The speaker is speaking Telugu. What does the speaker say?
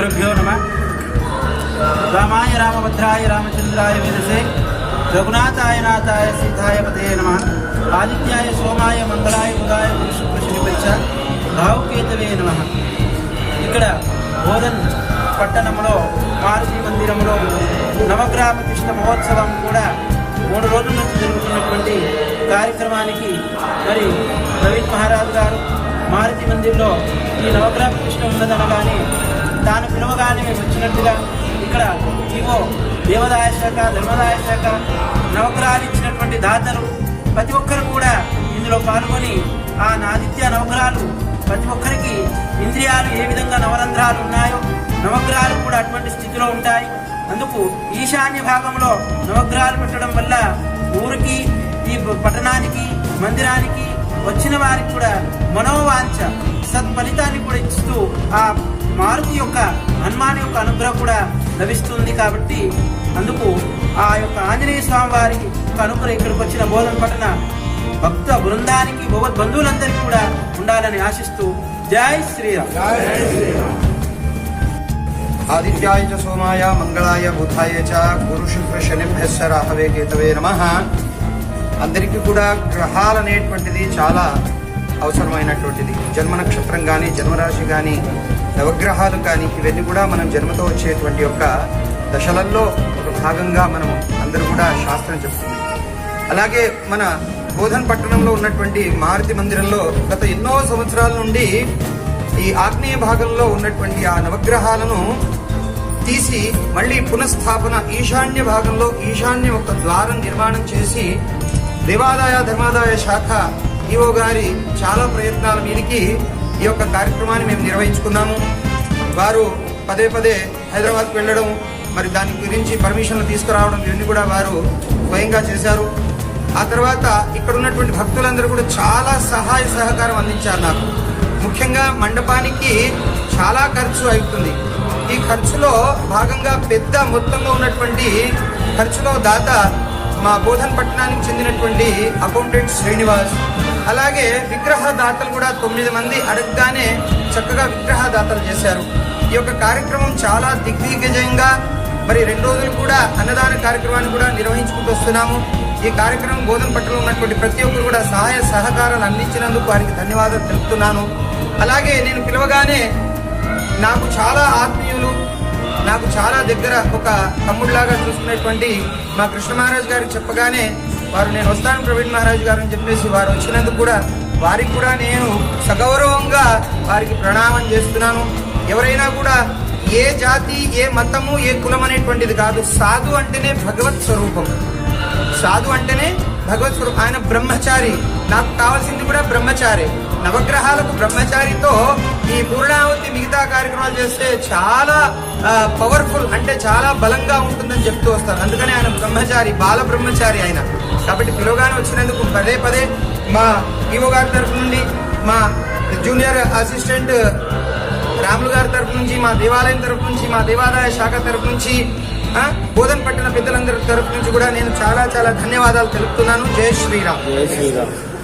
గురుభ్యో నమ. రామాయ రామభద్రాయ రామచంద్రాయ విదసే రఘునాథాయ నాథాయ సీతాయ పదే నమ. ఆదిత్యాయ సోమాయ మంగళాయ బుధాయ గురు శుక్ర రావుకేతవే నమ. ఇక్కడ బోధన్ పట్టణంలో మారుతి మందిరంలో నవగ్రామ కృష్ణ మహోత్సవం కూడా మూడు రోజుల నుంచి జరుగుతున్నటువంటి కార్యక్రమానికి మరి ప్రవీణ్ మహారాజ్ గారు మారుతి మందిర్లో ఈ నవగ్రామ కృష్ణ ఉన్నదనగానే తాను పిలవగానే వచ్చినట్టుగా ఇక్కడ ఈవో దేవదాయ శాఖ ధర్మదాయ శాఖ నవగ్రహాలు ఇచ్చినటువంటి దాతలు ప్రతి ఒక్కరు కూడా ఇందులో పాల్గొని ఆ నాదిత్య నవగ్రహాలు ప్రతి ఒక్కరికి ఇంద్రియాలు ఏ విధంగా నవరంధ్రాలు ఉన్నాయో నవగ్రహాలు కూడా అటువంటి స్థితిలో ఉంటాయి. అందుకు ఈశాన్య భాగంలో నవగ్రహాలు పెట్టడం వల్ల ఊరికి ఈ పట్టణానికి మందిరానికి వచ్చిన వారికి కూడా మనోవాంఛ సత్ఫలితాన్ని కూడా ఇస్తూ ఆ మారుతి యొక్క హనుమాన్ యొక్క అనుగ్రహం కూడా లభిస్తుంది కాబట్టి అందుకు ఆ యొక్క ఆంజనేయ స్వామి వారికి అనుగ్రహం ఇక్కడికి వచ్చిన బోధన పట్టణ భక్త బృందానికి భగవద్ బంధువులందరికీ కూడా ఉండాలని ఆశిస్తూ జై శ్రీరామ్. ఆదిత్యాయ చ సోమాయ మంగళాయ బుధాయ చ గురు శుక్ర శనిభ్యశ్చ రాహవే కేతవే నమ. అందరికీ కూడా గ్రహాలు అనేటువంటిది చాలా అవసరమైనటువంటిది. జన్మ నక్షత్రం కానీ జన్మరాశి కానీ నవగ్రహాలు కానీ ఇవన్నీ కూడా మనం జన్మతో వచ్చేటువంటి యొక్క దశలల్లో ఒక భాగంగా మనం అందరూ కూడా శాస్త్రం చెప్తుంది. అలాగే మన బోధన్ పట్టణంలో ఉన్నటువంటి మారుతి మందిరంలో గత ఎన్నో సంవత్సరాల నుండి ఈ ఆగ్నేయ భాగంలో ఉన్నటువంటి ఆ నవగ్రహాలను తీసి మళ్ళీ పునఃస్థాపన ఈశాన్య భాగంలో ఈశాన్య ఒక ద్వారం నిర్మాణం చేసి దేవాదాయ ధర్మాదాయ శాఖ ఈఓ గారి చాలా ప్రయత్నాల మీదకి ఈ యొక్క కార్యక్రమాన్ని మేము నిర్వహించుకున్నాము. వారు పదే పదే హైదరాబాద్కు వెళ్ళడం మరి దాని గురించి పర్మిషన్లు తీసుకురావడం ఇవన్నీ కూడా వారు స్వయంగా చేశారు. ఆ తర్వాత ఇక్కడ ఉన్నటువంటి భక్తులందరూ కూడా చాలా సహాయ సహకారం అందించారు నాకు. ముఖ్యంగా మండపానికి చాలా ఖర్చు అవుతుంది ఈ ఖర్చులో భాగంగా పెద్ద మొత్తంలో ఉన్నటువంటి ఖర్చులో దాత మా బోధన్ పట్టణానికి చెందినటువంటి అకౌంటెంట్ శ్రీనివాస్. అలాగే విగ్రహ దాతలు కూడా తొమ్మిది మంది అడగగానే చక్కగా విగ్రహదాతలు చేశారు. ఈ యొక్క కార్యక్రమం చాలా దిగ్విజయంగా మరి రెండు రోజులు కూడా అన్నదాన కార్యక్రమాన్ని కూడా నిర్వహించుకుంటూ వస్తున్నాము. ఈ కార్యక్రమం బోధన పట్టణంలో ఉన్నటువంటి ప్రతి ఒక్కరు కూడా సహాయ సహకారాలు అందించినందుకు వారికి ధన్యవాదాలు తెలుపుతున్నాను. అలాగే నేను పిలవగానే నాకు చాలా ఆత్మీయులు నాకు చాలా దగ్గర ఒక తమ్ముడిలాగా చూసుకునేటువంటి మా కృష్ణ మహారాజ్ గారికి చెప్పగానే వారు నేను వస్తాను ప్రవీణ్ మహారాజ్ గారు అని చెప్పేసి వారు వచ్చినందుకు కూడా వారికి కూడా నేను సగౌరవంగా వారికి ప్రణామం చేస్తున్నాను. ఎవరైనా కూడా ఏ జాతి ఏ మతము ఏ కులం అనేటువంటిది కాదు. సాధు అంటేనే భగవత్ స్వరూపం. సాధు అంటేనే భగవత్ స్వరూపం. ఆయన బ్రహ్మచారి. నాకు కావాల్సింది కూడా బ్రహ్మచారి. నవగ్రహాలకు బ్రహ్మచారితో ఈ పూర్ణావతి మిగతా కార్యక్రమాలు చేస్తే చాలా పవర్ఫుల్ అంటే చాలా బలంగా ఉంటుందని చెప్తూ వస్తారు. అందుకనే ఆయన బ్రహ్మచారి బాల బ్రహ్మచారి ఆయన. కాబట్టి పిలువగానే వచ్చినందుకు పదే పదే మా ఈవో గారి తరఫు నుండి మా జూనియర్ అసిస్టెంట్ రాములు గారి తరఫు నుంచి మా దేవాలయం తరఫు నుంచి మా దేవాదాయ శాఖ తరఫు నుంచి బోధన బోధన్ పట్టిన పెద్దలందరి తరఫు నుంచి కూడా నేను చాలా చాలా ధన్యవాదాలు తెలుపుతున్నాను. జై శ్రీరామ్. జై శ్రీరామ్.